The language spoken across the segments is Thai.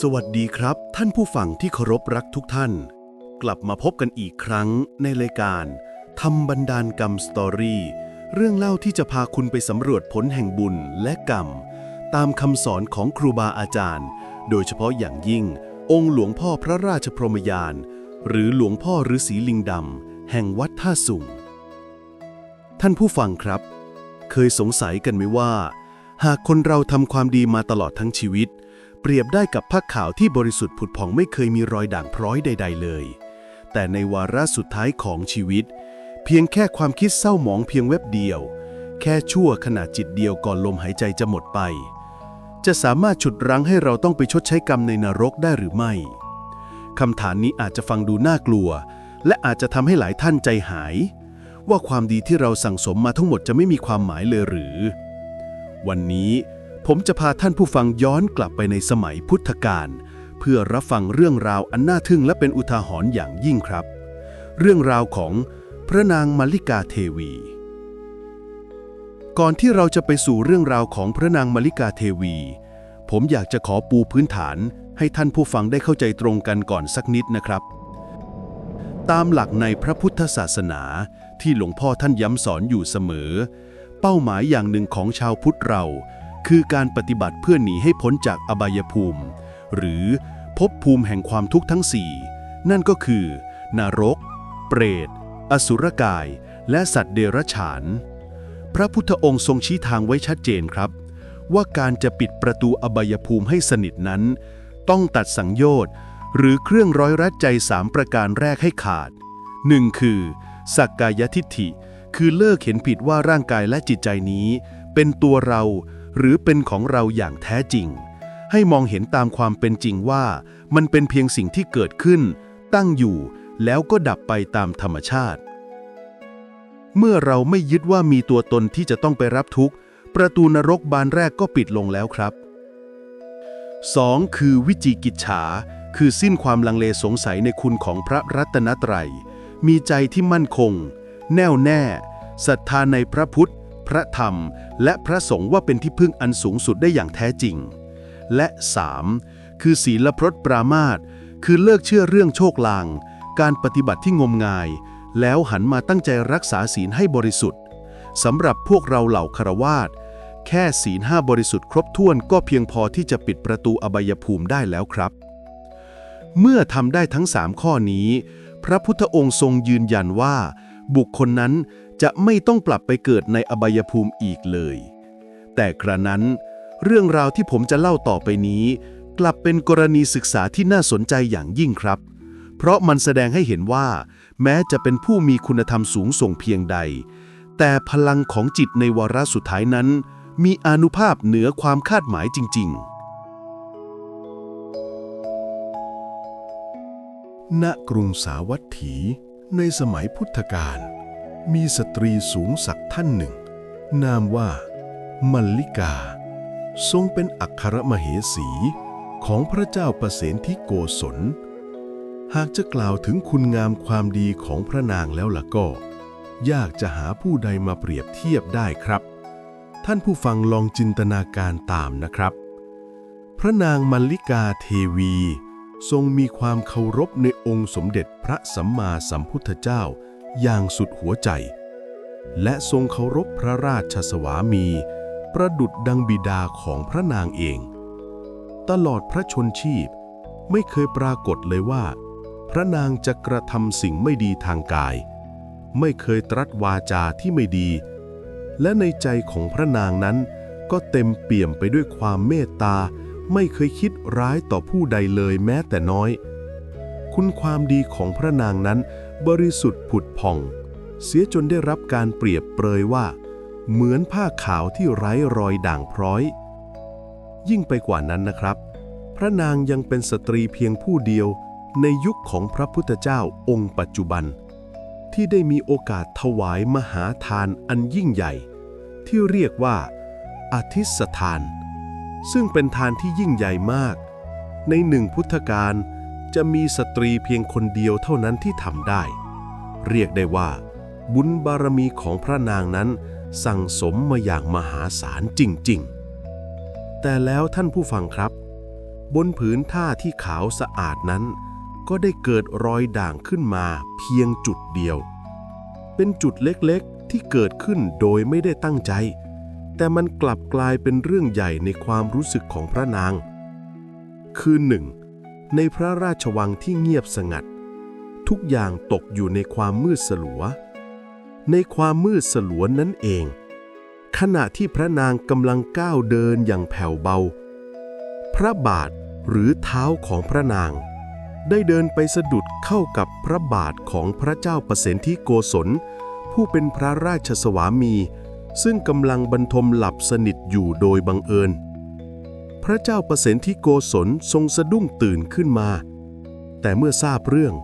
สวัสดีครับ ท่านผู้ฟังที่เคารพรักทุกท่าน กลับมาพบกันอีกครั้งในรายการทำบันดาลกรรมสตอรี่เรื่องเล่าที่จะพาคุณไปสำรวจผลแห่งบุญและกรรม ตามคำสอนของครูบาอาจารย์ โดยเฉพาะอย่างยิ่ง องค์หลวงพ่อพระราชพรหมยาน หรือหลวงพ่อฤาษีลิงดำแห่งวัดท่าสุงท่านผู้ฟังครับ เคยสงสัยกันไหมว่า หากคนเราทำความดีมาตลอดทั้งชีวิต เปรียบได้กับผ้าขาวที่บริสุทธิ์ผุดผ่องไม่เคยมีรอยด่างพร้อยใด ๆ เลย แต่ในวาระสุดท้ายของชีวิต เพียงแค่ความคิดเศร้าหมองเพียงเว็บเดียว แค่ชั่วขณะจิตเดียวก่อนลมหายใจจะหมดไป จะสามารถฉุดรั้งให้เราต้องไปชดใช้กรรมในนรกได้หรือไม่คำถามนี้อาจจะฟังดูน่ากลัว และอาจจะทำให้หลายท่านใจหาย ว่าความดีที่เราสั่งสมมาทั้งหมดจะไม่มีความหมายเลยหรือ วันนี้ ผมจะพาท่านผู้ฟังย้อนกลับไปในสมัยพุทธกาลเพื่อรับฟังเรื่องราวอันน่าทึ่งและเป็นอุทาหรณ์อย่างยิ่งครับ เรื่องราวของพระนางมัลลิกาเทวี ก่อนที่เราจะไปสู่เรื่องราวของพระนางมัลลิกาเทวี ผมอยากจะขอปูพื้นฐานให้ท่านผู้ฟังได้เข้าใจตรงกันก่อนสักนิดนะครับ ตามหลักในพระพุทธศาสนาที่หลวงพ่อท่านย้ำสอนอยู่เสมอ เป้าหมายอย่างหนึ่งของชาวพุทธเรา คือการปฏิบัติเพื่อหนีให้พ้นจากอบายภูมิ หรือภพภูมิแห่งความทุกข์ทั้งสี่นั่นก็คือ นรก เปรต อสุรกาย และสัตว์เดรัจฉาน พระพุทธองค์ทรงชี้ทางไว้ชัดเจนครับ ว่าการจะปิดประตูอบายภูมิให้สนิทนั้น ต้องตัดสังโยชน์หรือเครื่องร้อยรัดใจสามประการแรกให้ขาด 1. คือสักกายทิฏฐิ คือเลิกเห็นผิดว่าร่างกายและจิตใจนี้ เป็นตัวเรา หรือเป็นของเราอย่างแท้จริง ให้มองเห็นตามความเป็นจริงว่า มันเป็นเพียงสิ่งที่เกิดขึ้น ตั้งอยู่ แล้วก็ดับไปตามธรรมชาติ เมื่อเราไม่ยึดว่ามีตัวตนที่จะต้องไปรับทุกข์ ประตูนรกบานแรกก็ปิดลงแล้วครับ 2. คือวิจิกิจฉา คือสิ้นความลังเลสงสัยในคุณของพระรัตนตรัย มีใจที่มั่นคง แน่วแน่ศรัทธาในพระพุทธ พระธรรม และพระสงฆ์ว่าเป็นที่พึ่งอันสูงสุดได้อย่างแท้จริง และ 3. คือศีลพรตปรามาสคือเลิกเชื่อเรื่องโชคลาง การปฏิบัติที่งมงาย แล้วหันมาตั้งใจรักษาศีลให้บริสุทธิ์สำหรับพวกเราเหล่าคารวาสแค่ศีลห้าบริสุทธิ์ครบถ้วนก็เพียงพอที่จะปิดประตูอบายภูมิได้แล้วครับ เมื่อทำได้ทั้งสามข้อนี้ พระพุทธองค์ทรงยืนยันว่า บุคคลนั้น จะไม่ต้องกลับไปเกิดในอบายภูมิอีกเลย แต่กระนั้น เรื่องราวที่ผมจะเล่าต่อไปนี้ กลับเป็นกรณีศึกษาที่น่าสนใจอย่างยิ่งครับ เพราะมันแสดงให้เห็นว่า แม้จะเป็นผู้มีคุณธรรมสูงส่งเพียงใด แต่พลังของจิตในวาระสุดท้ายนั้น มีอนุภาพเหนือความคาดหมายจริง ๆ ณกรุงสาวัตถี ในสมัยพุทธกาล มีสตรีสูงศักดิ์ท่านหนึ่ง นามว่ามัลลิกา ทรงเป็นอัครมเหสีของพระเจ้าประเสนทิโกศล หากจะกล่าวถึงคุณงามความดีของพระนางแล้วล่ะก็ ยากจะหาผู้ใดมาเปรียบเทียบได้ครับ ท่านผู้ฟังลองจินตนาการตามนะครับ พระนางมัลลิกาเทวี ทรงมีความเคารพในองค์สมเด็จพระสัมมาสัมพุทธเจ้า อย่างสุดหัวใจ และทรงเคารพพระราชสวามี ประดุดดังบิดาของพระนางเอง ตลอดพระชนชีพไม่เคยปรากฏเลยว่า พระนางจะกระทำสิ่งไม่ดีทางกาย ไม่เคยตรัสวาจาที่ไม่ดี และในใจของพระนางนั้นก็เต็มเปี่ยมไปด้วยความเมตตา ไม่เคยคิดร้ายต่อผู้ใดเลยแม้แต่น้อย คุณความดีของพระนางนั้น บริสุทธิ์ผุดผ่อง เสียจนได้รับการเปรียบเปรยว่า เหมือนผ้าขาวที่ไร้รอยด่างพร้อย ยิ่งไปกว่านั้นนะครับ พระนางยังเป็นสตรีเพียงผู้เดียวในยุคของพระพุทธเจ้าองค์ปัจจุบัน ที่ได้มีโอกาสถวายมหาทานอันยิ่งใหญ่ ที่เรียกว่าอธิสทาน ซึ่งเป็นทานที่ยิ่งใหญ่มาก ในหนึ่งพุทธกาล จะมีสตรีเพียงคนเดียวเท่านั้นที่ทำได้ เรียกได้ว่า บุญบารมีของพระนางนั้น สั่งสมมาอย่างมหาศาลจริง ๆ แต่แล้วท่านผู้ฟังครับ บนผืนท่าที่ขาวสะอาดนั้น ก็ได้เกิดรอยด่างขึ้นมาเพียงจุดเดียว เป็นจุดเล็กๆที่เกิดขึ้นโดยไม่ได้ตั้งใจ แต่มันกลับกลายเป็นเรื่องใหญ่ในความรู้สึกของพระนาง คือหนึ่ง ในพระราชวังที่เงียบสงัด ทุกอย่างตกอยู่ในความมืดสลัว ในความมืดสลัวนั่นเอง ขณะที่พระนางกำลังก้าวเดินอย่างแผ่วเบา พระบาทหรือเท้าของพระนาง ได้เดินไปสะดุดเข้ากับพระบาทของพระเจ้าประสิทธิโกศล ผู้เป็นพระราชสวามี ซึ่งกำลังบรรทมหลับสนิทอยู่โดยบังเอิญ พระเจ้าประสิทธิโกศลทรงสะดุ้งตื่นขึ้นมา แต่เมื่อทราบเรื่อง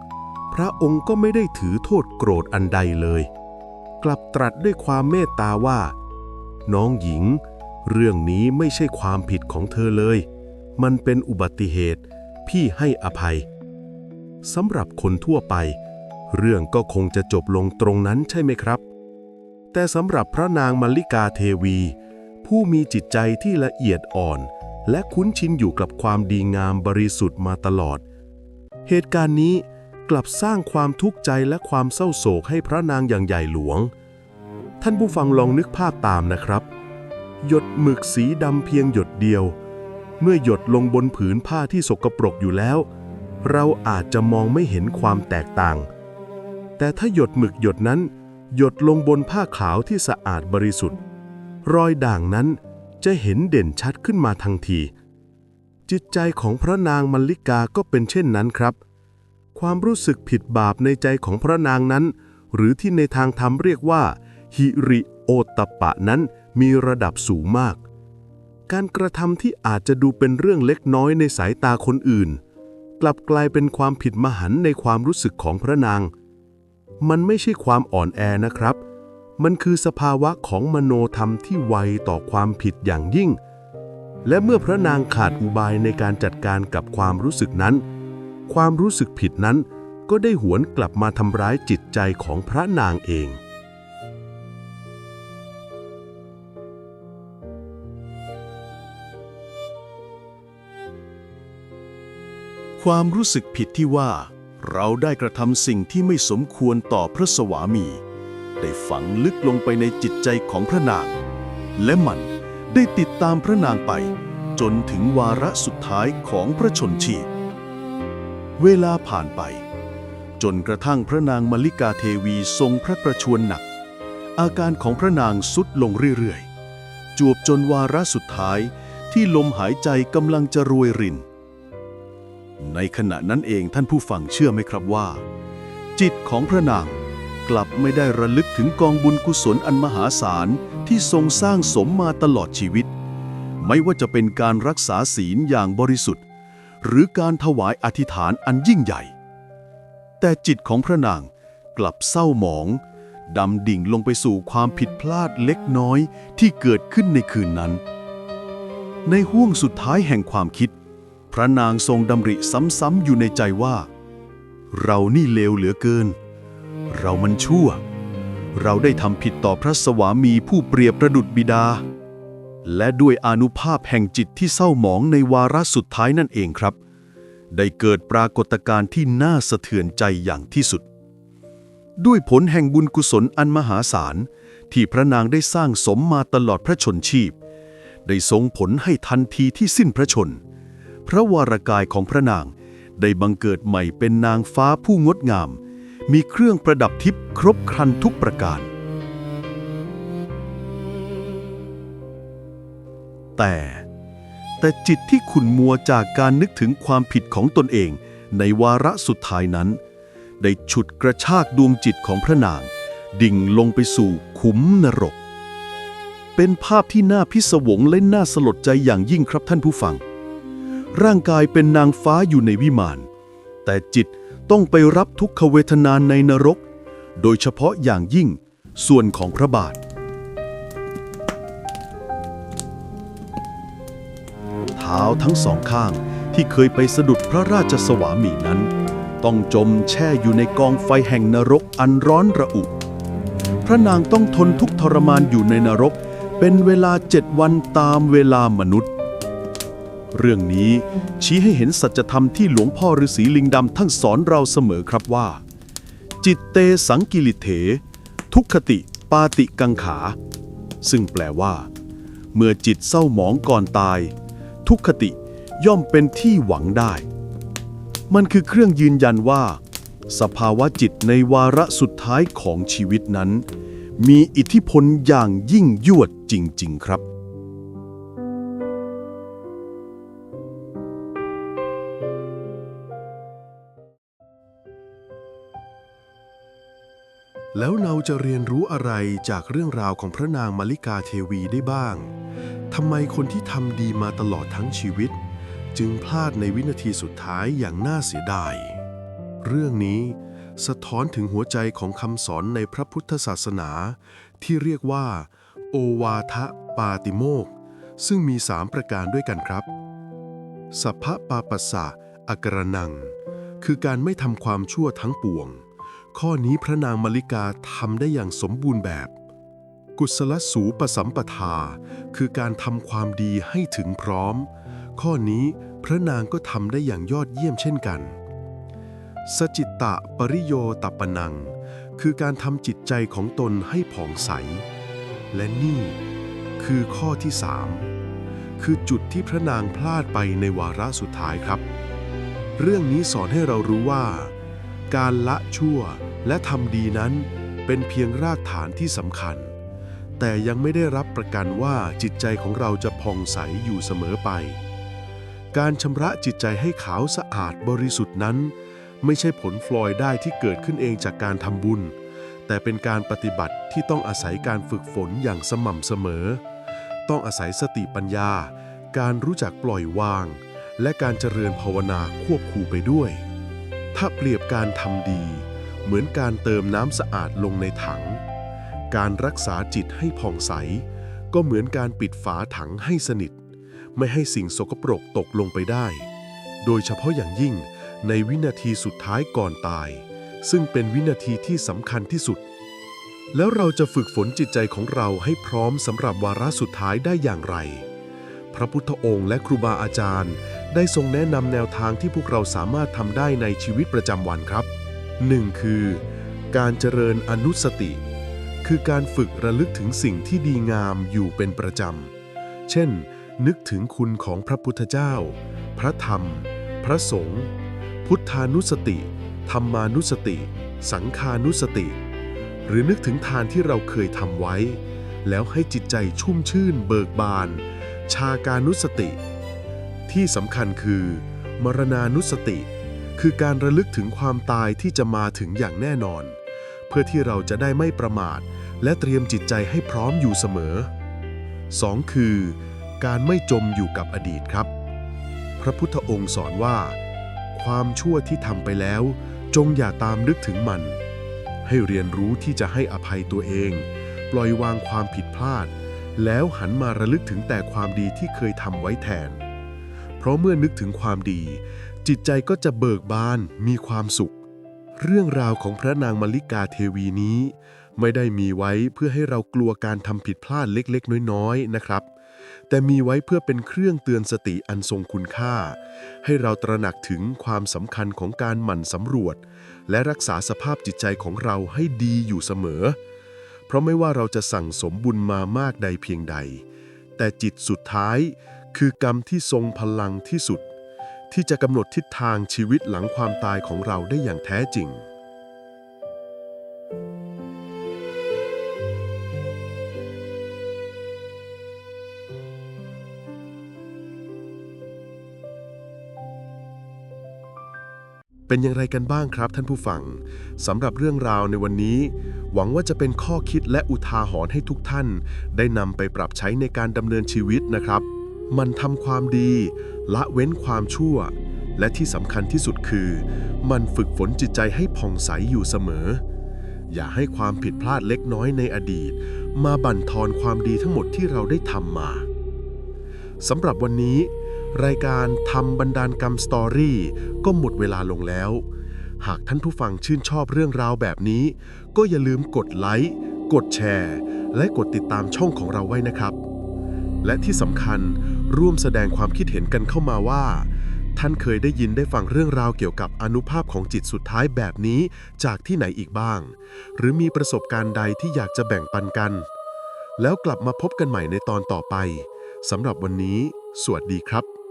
พระองค์ก็ไม่ได้ถือโทษโกรธอันใดเลย กลับตรัสด้วยความเมตตาว่า น้องหญิง เรื่องนี้ไม่ใช่ความผิดของเธอเลย มันเป็นอุบัติเหตุ พี่ให้อภัยสำหรับคนทั่วไป เรื่องก็คงจะจบลงตรงนั้นใช่ไหมครับ แต่สำหรับพระนางมัลลิกาเทวี ผู้มีจิตใจที่ละเอียดอ่อน และคุ้นชินอยู่กับความดีงามบริสุทธิ์มาตลอด เหตุการณ์นี้กลับสร้างความทุกข์ใจและความเศร้าโศกให้พระนางอย่างใหญ่หลวง ท่านผู้ฟังลองนึกภาพตามนะครับ หยดหมึกสีดำเพียงหยดเดียว เมื่อหยดลงบนผืนผ้าที่สกปรกอยู่แล้ว เราอาจจะมองไม่เห็นความแตกต่าง แต่ถ้าหยดหมึกหยดนั้น หยดลงบนผ้าขาวที่สะอาดบริสุทธิ์ รอยด่างนั้น จะเห็นเด่นชัดขึ้นมาทันที จิตใจของพระนางมัลลิกาก็เป็นเช่นนั้นครับ ความรู้สึกผิดบาปในใจของพระนางนั้น หรือที่ในทางธรรมเรียกว่าฮิริโอตปะนั้นมีระดับสูงมาก การกระทำที่อาจจะดูเป็นเรื่องเล็กน้อยในสายตาคนอื่น กลับกลายเป็นความผิดมหันต์ในความรู้สึกของพระนาง มันไม่ใช่ความอ่อนแอนะครับ มันคือสภาวะของมโนธรรมที่ไวต่อความผิดอย่างยิ่ง และเมื่อพระนางขาดอุบายในการจัดการกับความรู้สึกนั้น ความรู้สึกผิดนั้นก็ได้หวนกลับมาทำร้ายจิตใจของพระนางเอง ความรู้สึกผิดที่ว่า เราได้กระทำสิ่งที่ไม่สมควรต่อพระสวามี ได้ฝังลึกลงไปในจิตใจของพระนาง และมันได้ติดตามพระนางไป จนถึงวาระสุดท้ายของพระชนชีพ เวลาผ่านไป จนกระทั่งพระนางมลิกาเทวีทรงพระประชวรหนัก อาการของพระนางสุดลงเรื่อยๆ จวบจนวาระสุดท้ายที่ลมหายใจกำลังจะรวยริน ในขณะนั้นเองท่านผู้ฟังเชื่อไหมครับว่า จิตของพระนาง กลับไม่ได้ระลึกถึงกองบุญกุศลอันมหาศาลที่ทรงสร้างสมมาตลอดชีวิต ไม่ว่าจะเป็นการรักษาศีลอย่างบริสุทธิ์ หรือการถวายอธิษฐานอันยิ่งใหญ่ แต่จิตของพระนางกลับเศร้าหมองดำดิ่งลงไปสู่ความผิดพลาดเล็กน้อยที่เกิดขึ้นในคืนนั้น ในห่วงสุดท้ายแห่งความคิด พระนางทรงดำริซ้ำๆอยู่ในใจว่า เรานี่เลวเหลือเกิน เรามันชั่ว เราได้ทำผิดต่อพระสวามีผู้เปรียบประดุจบิดา และด้วยอนุภาพแห่งจิตที่เศร้าหมองในวาระสุดท้ายนั่นเองครับ ได้เกิดปรากฏการณ์ที่น่าสะเทือนใจอย่างที่สุด ด้วยผลแห่งบุญกุศลอันมหาศาลที่พระนางได้สร้างสมมาตลอดพระชนชีพ ได้ส่งผลให้ทันทีที่สิ้นพระชน พระวรากายของพระนางได้บังเกิดใหม่เป็นนางฟ้าผู้งดงาม มีเครื่องประดับทิพย์ครบครันทุกประการ แต่แต่จิตที่ขุ่นมัวจากการนึกถึงความผิดของตนเองในวาระสุดท้ายนั้น ได้ฉุดกระชากดวงจิตของพระนาง ดิ่งลงไปสู่ขุมนรก เป็นภาพที่น่าพิศวงและน่าสลดใจอย่างยิ่งครับท่านผู้ฟัง ร่างกายเป็นนางฟ้าอยู่ในวิมาน แต่จิต ต้องไปรับทุกขเวทนานในนรก โดยเฉพาะอย่างยิ่งส่วนของพระบาท เท้าทั้งสองข้างที่เคยไปสะดุดพระราชสวามีนั้น ต้องจมแช่อยู่ในกองไฟแห่งนรกอันร้อนระอุ พระนางต้องทนทุกทรมานอยู่ในนรก เป็นเวลาเจ็ดวันตามเวลามนุษย์ เรื่องนี้ ชี้ให้เห็นสัจธรรมที่หลวงพ่อฤาษีลิงดำท่านสอนเราเสมอครับว่า จิตเตสังกิริเถ ทุกขติปาติกังขา ซึ่งแปลว่า เมื่อจิตเศร้าหมองก่อนตาย ทุกขติย่อมเป็นที่หวังได้ มันคือเครื่องยืนยันว่า สภาวะจิตในวาระสุดท้ายของชีวิตนั้น มีอิทธิพลอย่างยิ่งยวดจริง ๆ ครับ แล้วเราจะเรียนรู้อะไรจากเรื่องราวของพระนางมาริกาเทวีได้บ้าง ทำไมคนที่ทำดีมาตลอดทั้งชีวิต จึงพลาดในวินาทีสุดท้ายอย่างน่าเสียดาย เรื่องนี้สะท้อนถึงหัวใจของคำสอนในพระพุทธศาสนา ที่เรียกว่า โอวาทะปาติโมก ซึ่งมีสามประการด้วยกันครับ สัพพะปาปัสสะอักรนัง คือการไม่ทำความชั่วทั้งปวง ข้อนี้พระนางมลิกาทำได้อย่างสมบูรณ์แบบ กุศลสูปสัมปทา คือการทำความดีให้ถึงพร้อม ข้อนี้พระนางก็ทำได้อย่างยอดเยี่ยมเช่นกัน สจิตตะปริโยตปปนัง คือการทำจิตใจของตนให้ผ่องใส และนี่คือข้อที่สามคือจุดที่พระนางพลาดไปในวาระสุดท้ายครับ เรื่องนี้สอนให้เรารู้ว่า การละชั่ว และทำดีนั้นเป็นเพียงรากฐานที่สำคัญ แต่ยังไม่ได้รับประกันว่าจิตใจของเราจะผ่องใสอยู่เสมอไป การชำระจิตใจให้ขาวสะอาดบริสุทธิ์นั้น ไม่ใช่ผลฟลอยได้ที่เกิดขึ้นเองจากการทำบุญ แต่เป็นการปฏิบัติที่ต้องอาศัยการฝึกฝนอย่างสม่ำเสมอ ต้องอาศัยสติปัญญา การรู้จักปล่อยวาง และการเจริญภาวนาควบคู่ไปด้วย ถ้าเปรียบการทำดี เหมือนการเติมน้ำสะอาดลงในถัง การรักษาจิตให้ผ่องใส ก็เหมือนการปิดฝาถังให้สนิท ไม่ให้สิ่งสกปรกตกลงไปได้ โดยเฉพาะอย่างยิ่งในวินาทีสุดท้ายก่อนตาย ซึ่งเป็นวินาทีที่สำคัญที่สุด แล้วเราจะฝึกฝนจิตใจของเราให้พร้อมสำหรับวาระสุดท้ายได้อย่างไร พระพุทธองค์และครูบาอาจารย์ ได้ทรงแนะนำแนวทางที่พวกเราสามารถทำได้ในชีวิตประจำวันครับ 1. คือ การเจริญอนุสติ คือการฝึกระลึกถึงสิ่งที่ดีงามอยู่เป็นประจำ เช่น นึกถึงคุณของพระพุทธเจ้า พระธรรม พระสงฆ์พุทธานุสติ ธรรมานุสติ สังคานุสติ หรือนึกถึงทานที่เราเคยทำไว้ แล้วให้จิตใจชุ่มชื่นเบิกบาน ชาการนุสติ ที่สำคัญคือ มรณานุสติ คือการระลึกถึงความตายที่จะมาถึงอย่างแน่นอน เพื่อที่เราจะได้ไม่ประมาท และเตรียมจิตใจให้พร้อมอยู่เสมอ 2. คือ การไม่จมอยู่กับอดีตครับ พระพุทธองค์สอนว่า ความชั่วที่ทำไปแล้ว จงอย่าตามนึกถึงมัน ให้เรียนรู้ที่จะให้อภัยตัวเอง ปล่อยวางความผิดพลาด แล้วหันมาระลึกถึงแต่ความดีที่เคยทำไว้แทน เพราะเมื่อนึกถึงความดี จิตใจก็จะเบิกบานมีความสุข เรื่องราวของพระนางมลิกาเทวีนี้ ไม่ได้มีไว้เพื่อให้เรากลัวการทำผิดพลาดเล็กๆ น้อยๆนะครับ แต่มีไว้เพื่อเป็นเครื่องเตือนสติอันทรงคุณค่า ให้เราตระหนักถึงความสำคัญของการหมั่นสำรวจ และรักษาสภาพจิตใจของเราให้ดีอยู่เสมอ เพราะไม่ว่าเราจะสั่งสมบุญมามากใดเพียงใด แต่จิตสุดท้ายคือกรรมที่ทรงพลังที่สุด ที่จะกำหนดทิศทางชีวิตหลังความตายของเราได้อย่างแท้จริง เป็นอย่างไรกันบ้างครับท่านผู้ฟังสำหรับเรื่องราวในวันนี้ หวังว่าจะเป็นข้อคิดและอุทาหรณ์ให้ทุกท่าน ได้นำไปปรับใช้ในการดำเนินชีวิตนะครับ มันทำความดี ละเว้นความชั่ว และที่สำคัญที่สุดคือ มันฝึกฝนจิตใจให้ผ่องใสอยู่เสมอ อย่าให้ความผิดพลาดเล็กน้อยในอดีต มาบั่นทอนความดีทั้งหมดที่เราได้ทำมาสำหรับวันนี้ รายการทำบันดาลกรรมสตอรี่ก็หมดเวลาลงแล้ว หากท่านผู้ฟังชื่นชอบเรื่องราวแบบนี้ ก็อย่าลืมกดไลค์กดแชร์ และกดติดตามช่องของเราไว้นะครับ และที่สำคัญ ร่วมแสดงความคิดเห็นกันเข้ามาว่า ท่านเคยได้ยินได้ฟังเรื่องราวเกี่ยวกับอนุภาพของจิตสุดท้ายแบบนี้จากที่ไหนอีกบ้าง หรือมีประสบการณ์ใดที่อยากจะแบ่งปันกัน แล้วกลับมาพบกันใหม่ในตอนต่อไปสำหรับวันนี้ สวัสดีครับ